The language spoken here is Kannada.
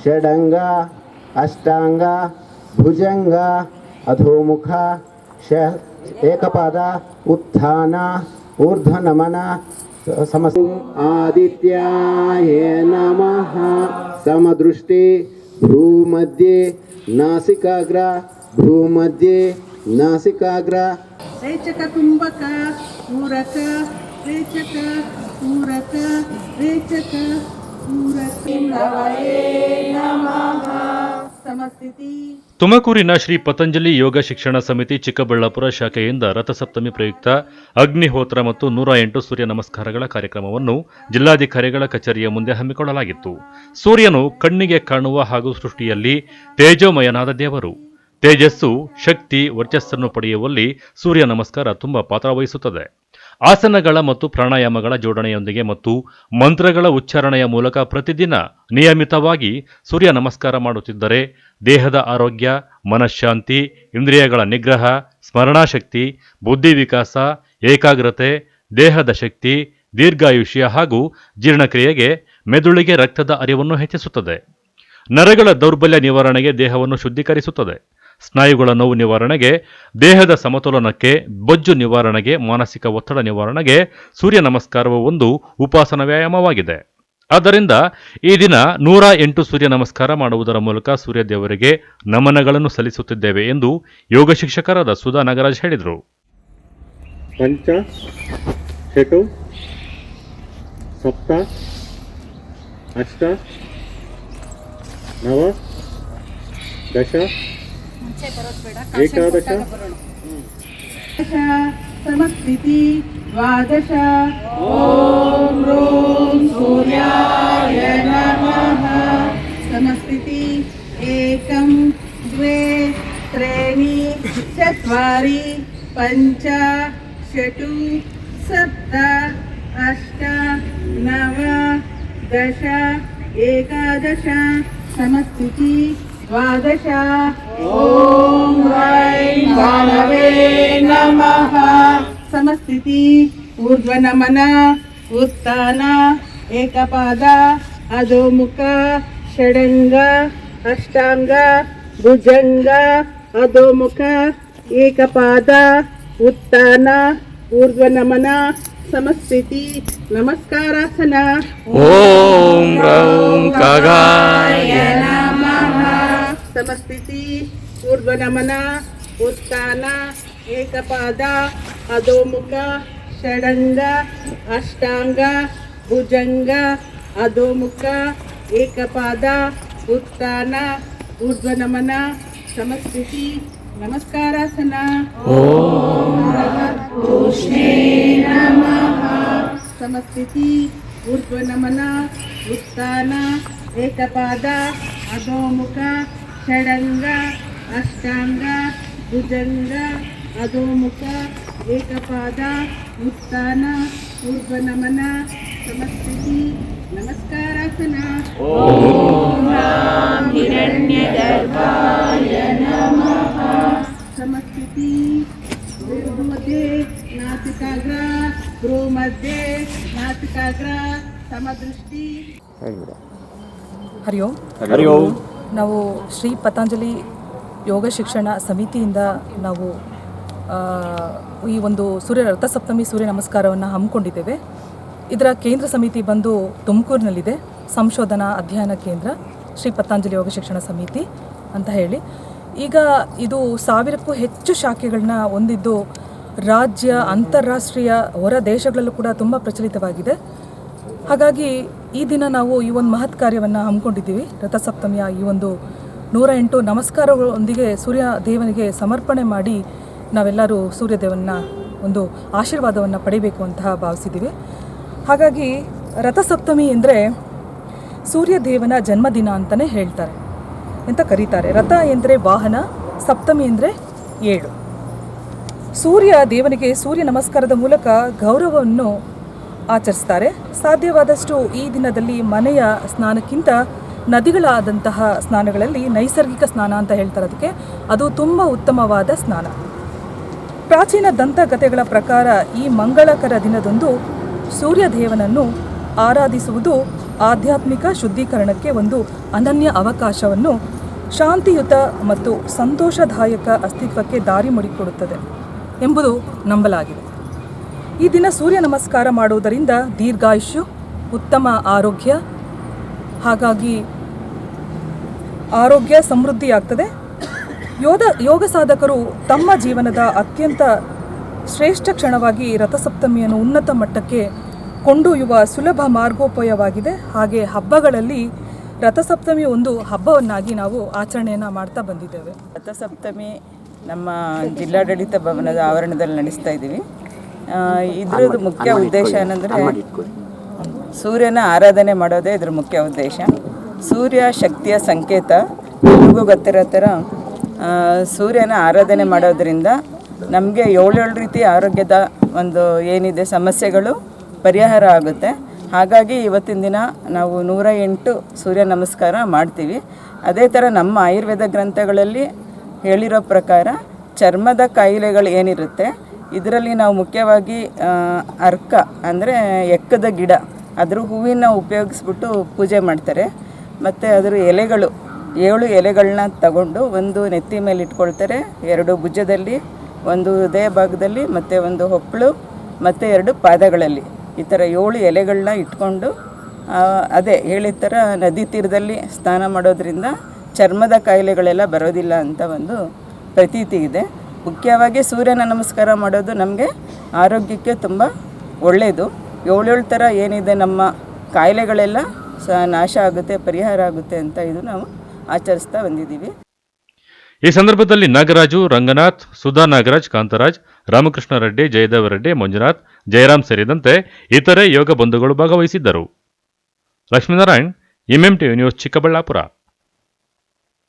षडंग अष्टांग भुजंग अधोमुख एक पद उत्थान ऊर्धनमन समस्त आदित्याय नमः। समदृष्टि भ्रूमध्ये नासिकाग्र भ्रूमध्ये नासिकाग्र। रेचक कुंभक पूरक रेचक पूरक रेचक। ತುಮಕೂರಿನ ಶ್ರೀ ಪತಂಜಲಿ ಯೋಗ ಶಿಕ್ಷಣ ಸಮಿತಿ ಚಿಕ್ಕಬಳ್ಳಾಪುರ ಶಾಖೆಯಿಂದ ರಥಸಪ್ತಮಿ ಪ್ರಯುಕ್ತ ಅಗ್ನಿಹೋತ್ರ ಮತ್ತು ನೂರ ಎಂಟು ಸೂರ್ಯ ನಮಸ್ಕಾರಗಳ ಕಾರ್ಯಕ್ರಮವನ್ನು ಜಿಲ್ಲಾಧಿಕಾರಿಗಳ ಕಚೇರಿಯ ಮುಂದೆ ಹಮ್ಮಿಕೊಳ್ಳಲಾಗಿತ್ತು. ಸೂರ್ಯನು ಕಣ್ಣಿಗೆ ಕಾಣುವ ಹಾಗೂ ಸೃಷ್ಟಿಯಲ್ಲಿ ತೇಜೋಮಯನಾದ ದೇವರು. ತೇಜಸ್ಸು, ಶಕ್ತಿ, ವರ್ಚಸ್ಸನ್ನು ಪಡೆಯುವಲ್ಲಿ ಸೂರ್ಯ ನಮಸ್ಕಾರ ತುಂಬ ಪಾತ್ರ ವಹಿಸುತ್ತದೆ. ಆಸನಗಳ ಮತ್ತು ಪ್ರಾಣಾಯಾಮಗಳ ಜೋಡಣೆಯೊಂದಿಗೆ ಮತ್ತು ಮಂತ್ರಗಳ ಉಚ್ಚಾರಣೆಯ ಮೂಲಕ ಪ್ರತಿದಿನ ನಿಯಮಿತವಾಗಿ ಸೂರ್ಯ ನಮಸ್ಕಾರ ಮಾಡುತ್ತಿದ್ದರೆ ದೇಹದ ಆರೋಗ್ಯ, ಮನಃಶಾಂತಿ, ಇಂದ್ರಿಯಗಳ ನಿಗ್ರಹ, ಸ್ಮರಣಾಶಕ್ತಿ, ಬುದ್ಧಿ ವಿಕಾಸ, ಏಕಾಗ್ರತೆ, ದೇಹದ ಶಕ್ತಿ, ದೀರ್ಘಾಯುಷ್ಯ ಹಾಗೂ ಜೀರ್ಣಕ್ರಿಯೆಗೆ ಮೆದುಳಿಗೆ ರಕ್ತದ ಅರಿವನ್ನು ಹೆಚ್ಚಿಸುತ್ತದೆ. ನರಗಳ ದೌರ್ಬಲ್ಯ ನಿವಾರಣೆಗೆ ದೇಹವನ್ನು ಶುದ್ಧೀಕರಿಸುತ್ತದೆ. ಸ್ನಾಯುಗಳ ನೋವು ನಿವಾರಣೆಗೆ, ದೇಹದ ಸಮತೋಲನಕ್ಕೆ, ಬೊಜ್ಜು ನಿವಾರಣೆಗೆ, ಮಾನಸಿಕ ಒತ್ತಡ ನಿವಾರಣೆಗೆ ಸೂರ್ಯ ನಮಸ್ಕಾರವು ಒಂದು ಉಪಾಸನ ವ್ಯಾಯಾಮವಾಗಿದೆ. ಆದ್ದರಿಂದ ಈ ದಿನ ನೂರ ಎಂಟು ಸೂರ್ಯ ನಮಸ್ಕಾರ ಮಾಡುವುದರ ಮೂಲಕ ಸೂರ್ಯ ದೇವರಿಗೆ ನಮನಗಳನ್ನು ಸಲ್ಲಿಸುತ್ತಿದ್ದೇವೆ ಎಂದು ಯೋಗ ಶಿಕ್ಷಕರಾದ ಸುಧಾ ನಾಗರಾಜ್ ಹೇಳಿದರು. ಪಂಚ ಸಪ್ತ, ಅಷ್ಟ, ನವ, ದಶ एकादश समस्थिति द्वादश ॐ ॐ सूर्याय नमः. समस्थिति एकं द्वे त्रीणि चत्वारि पञ्च षट् सप्त अष्ट नव दश एकादश. समस्थितिः द्वादश। ॐ वै भानवे नमः। समस्थिति ऊर्ध्वनमन उत्तान एकपाद अधोमुख षडङ्ग अष्टाङ्ग भुजङ्ग अधोमुख एकपाद उत्तान ऊर्ध्वनमन समस्थिति नमस्कारासन ॐ रौं समस्थिति पूर्वनमन उत्थान एकपाद, अधोमुख षडंग अष्टांग भुजंग अधोमुख एक एकपाद उत्थान ऊर्ध्वनमन नमस्कार नमस्कारासन। ऊर्ध ऊर्ध्वनमन उत्थान एकपाद, अधोमुख షడంగ అష్టాంగ భుజంగ అధోముఖ ఏకపాద ముత్తాన పూర్వనమన సమస్థితి నమస్కారాసన సమస్థితి నాసికాగ్ర భ్రూ మధ్యే నాసికాగ్ర సమదృష్టి హరి ఓం హరి ఓం ನಾವು ಶ್ರೀ ಪತಂಜಲಿ ಯೋಗ ಶಿಕ್ಷಣ ಸಮಿತಿಯಿಂದ ನಾವು ಈ ಒಂದು ಸೂರ್ಯ ರಥಸಪ್ತಮಿ ಸೂರ್ಯ ನಮಸ್ಕಾರವನ್ನು ಹಮ್ಮಿಕೊಂಡಿದ್ದೇವೆ. ಇದರ ಕೇಂದ್ರ ಸಮಿತಿ ಬಂದು ತುಮಕೂರಿನಲ್ಲಿದೆ. ಸಂಶೋಧನಾ ಅಧ್ಯಯನ ಕೇಂದ್ರ, ಶ್ರೀ ಪತಂಜಲಿ ಯೋಗ ಶಿಕ್ಷಣ ಸಮಿತಿ ಅಂತ ಹೇಳಿ. ಈಗ ಇದು ಸಾವಿರಕ್ಕೂ ಹೆಚ್ಚು ಶಾಖೆಗಳನ್ನ ಹೊಂದಿದ್ದು ರಾಜ್ಯ, ಅಂತಾರಾಷ್ಟ್ರೀಯ ಹೊರ ದೇಶಗಳಲ್ಲೂ ಕೂಡ ತುಂಬ ಪ್ರಚಲಿತವಾಗಿದೆ. ಹಾಗಾಗಿ ಈ ದಿನ ನಾವು ಈ ಒಂದು ಮಹತ್ ಕಾರ್ಯವನ್ನು ಹಮ್ಮಿಕೊಂಡಿದ್ದೀವಿ. ರಥಸಪ್ತಮಿಯ ಈ ಒಂದು ನೂರ ಎಂಟು ನಮಸ್ಕಾರಗಳೊಂದಿಗೆ ಸೂರ್ಯ ದೇವನಿಗೆ ಸಮರ್ಪಣೆ ಮಾಡಿ ನಾವೆಲ್ಲರೂ ಸೂರ್ಯ ದೇವನ ಒಂದು ಆಶೀರ್ವಾದವನ್ನು ಪಡಿಬೇಕು ಅಂತ ಭಾವಿಸಿದ್ದೀವಿ. ಹಾಗಾಗಿ ರಥಸಪ್ತಮಿ ಎಂದರೆ ಸೂರ್ಯ ದೇವನ ಜನ್ಮದಿನ ಅಂತಲೇ ಹೇಳ್ತಾರೆ. ಅಂತ ಕರೀತಾರೆ? ರಥ ಎಂದರೆ ವಾಹನ, ಸಪ್ತಮಿ ಅಂದರೆ ಏಳು. ಸೂರ್ಯ ದೇವನಿಗೆ ಸೂರ್ಯ ನಮಸ್ಕಾರದ ಮೂಲಕ ಗೌರವವನ್ನು ಆಚರಿಸ್ತಾರೆ. ಸಾಧ್ಯವಾದಷ್ಟು ಈ ದಿನದಲ್ಲಿ ಮನೆಯ ಸ್ನಾನಕ್ಕಿಂತ ನದಿಗಳಾದಂತಹ ಸ್ನಾನಗಳಲ್ಲಿ ನೈಸರ್ಗಿಕ ಸ್ನಾನ ಅಂತ ಹೇಳ್ತಾರೆ ಅದಕ್ಕೆ. ಅದು ತುಂಬ ಉತ್ತಮವಾದ ಸ್ನಾನ. ಪ್ರಾಚೀನ ದಂತಕಥೆಗಳ ಪ್ರಕಾರ ಈ ಮಂಗಳಕರ ದಿನದಂದು ಸೂರ್ಯ ದೇವನನ್ನು ಆರಾಧಿಸುವುದು ಆಧ್ಯಾತ್ಮಿಕ ಶುದ್ಧೀಕರಣಕ್ಕೆ ಒಂದು ಅನನ್ಯ ಅವಕಾಶವನ್ನು ಶಾಂತಿಯುತ ಮತ್ತು ಸಂತೋಷದಾಯಕ ಅಸ್ತಿತ್ವಕ್ಕೆ ದಾರಿ ಮಾಡಿಕೊಡುತ್ತದೆ ಎಂಬುದು ನಂಬಲಾಗಿದೆ. ಈ ದಿನ ಸೂರ್ಯ ನಮಸ್ಕಾರ ಮಾಡುವುದರಿಂದ ದೀರ್ಘಾಯುಷ್ಯು, ಉತ್ತಮ ಆರೋಗ್ಯ, ಹಾಗಾಗಿ ಆರೋಗ್ಯ ಸಮೃದ್ಧಿಯಾಗ್ತದೆ. ಯೋಧ, ಯೋಗ ಸಾಧಕರು ತಮ್ಮ ಜೀವನದ ಅತ್ಯಂತ ಶ್ರೇಷ್ಠ ಕ್ಷಣವಾಗಿ ರಥಸಪ್ತಮಿಯನ್ನು ಉನ್ನತ ಮಟ್ಟಕ್ಕೆ ಕೊಂಡೊಯ್ಯುವ ಸುಲಭ ಮಾರ್ಗೋಪಾಯವಾಗಿದೆ. ಹಾಗೆ ಹಬ್ಬಗಳಲ್ಲಿ ರಥಸಪ್ತಮಿ ಒಂದು ಹಬ್ಬವನ್ನಾಗಿ ನಾವು ಆಚರಣೆಯನ್ನು ಮಾಡ್ತಾ ಬಂದಿದ್ದೇವೆ. ರಥಸಪ್ತಮಿ ನಮ್ಮ ಜಿಲ್ಲಾಡಳಿತ ಭವನದ ಆವರಣದಲ್ಲಿ ನಡೆಸ್ತಾ ಇದ್ದೀವಿ. ಇದ್ರದ್ದು ಮುಖ್ಯ ಉದ್ದೇಶ ಏನಂದರೆ ಸೂರ್ಯನ ಆರಾಧನೆ ಮಾಡೋದೇ ಇದ್ರ ಮುಖ್ಯ ಉದ್ದೇಶ. ಸೂರ್ಯ ಶಕ್ತಿಯ ಸಂಕೇತ ಎಲ್ರಿಗೂ ಗೊತ್ತಿರೋ ಥರ ಸೂರ್ಯನ ಆರಾಧನೆ ಮಾಡೋದ್ರಿಂದ ನಮಗೆ ಏಳೇಳು ರೀತಿ ಆರೋಗ್ಯದ ಒಂದು ಏನಿದೆ ಸಮಸ್ಯೆಗಳು ಪರಿಹಾರ ಆಗುತ್ತೆ. ಹಾಗಾಗಿ ಇವತ್ತಿನ ದಿನ ನಾವು ನೂರ ಎಂಟು ಸೂರ್ಯ ನಮಸ್ಕಾರ ಮಾಡ್ತೀವಿ. ಅದೇ ಥರ ನಮ್ಮ ಆಯುರ್ವೇದ ಗ್ರಂಥಗಳಲ್ಲಿ ಹೇಳಿರೋ ಪ್ರಕಾರ ಚರ್ಮದ ಕಾಯಿಲೆಗಳು ಏನಿರುತ್ತೆ ಇದರಲ್ಲಿ ನಾವು ಮುಖ್ಯವಾಗಿ ಅರ್ಕ ಅಂದರೆ ಎಕ್ಕದ ಗಿಡ, ಅದ್ರ ಹೂವಿನ ಉಪಯೋಗಿಸ್ಬಿಟ್ಟು ಪೂಜೆ ಮಾಡ್ತಾರೆ. ಮತ್ತು ಅದರ ಎಲೆಗಳು, ಏಳು ಎಲೆಗಳನ್ನ ತಗೊಂಡು ಒಂದು ನೆತ್ತಿ ಮೇಲೆ ಇಟ್ಕೊಳ್ತಾರೆ. ಎರಡು ಭುಜದಲ್ಲಿ, ಒಂದು ಹೃದಯ ಭಾಗದಲ್ಲಿ, ಮತ್ತು ಒಂದು ಹೊಕ್ಕಳು ಮತ್ತು ಎರಡು ಪಾದಗಳಲ್ಲಿ. ಈ ಥರ ಏಳು ಎಲೆಗಳನ್ನ ಇಟ್ಕೊಂಡು ಅದೇ ಹೇಳಿದ ಥರ ನದಿ ತೀರದಲ್ಲಿ ಸ್ನಾನ ಮಾಡೋದ್ರಿಂದ ಚರ್ಮದ ಕಾಯಿಲೆಗಳೆಲ್ಲ ಬರೋದಿಲ್ಲ ಅಂತ ಒಂದು ಪ್ರತೀತಿ ಇದೆ. ಮುಖ್ಯವಾಗಿ ಸೂರ್ಯನ ನಮಸ್ಕಾರ ಮಾಡೋದು ನಮಗೆ ಆರೋಗ್ಯಕ್ಕೆ ತುಂಬ ಒಳ್ಳೆಯದು ಏಳೇಳು ಥರ ಏನಿದೆ ನಮ್ಮ ಕಾಯಿಲೆಗಳೆಲ್ಲ ಸ ನಾಶ ಆಗುತ್ತೆ, ಪರಿಹಾರ ಆಗುತ್ತೆ ಅಂತ ಇದು ನಾವು ಆಚರಿಸ್ತಾ ಬಂದಿದ್ದೀವಿ. ಈ ಸಂದರ್ಭದಲ್ಲಿ ನಾಗರಾಜು, ರಂಗನಾಥ್, ಸುಧಾ ನಾಗರಾಜ್, ಕಾಂತರಾಜ್, ರಾಮಕೃಷ್ಣ ರೆಡ್ಡಿ, ಜಯದೇವ ರೆಡ್ಡಿ, ಮಂಜುನಾಥ್, ಜಯರಾಮ್ ಸೇರಿದಂತೆ ಇತರೆ ಯೋಗ ಬಂಧುಗಳು ಭಾಗವಹಿಸಿದ್ದರು. Lakshminarayan MMT news Chikkaballapur.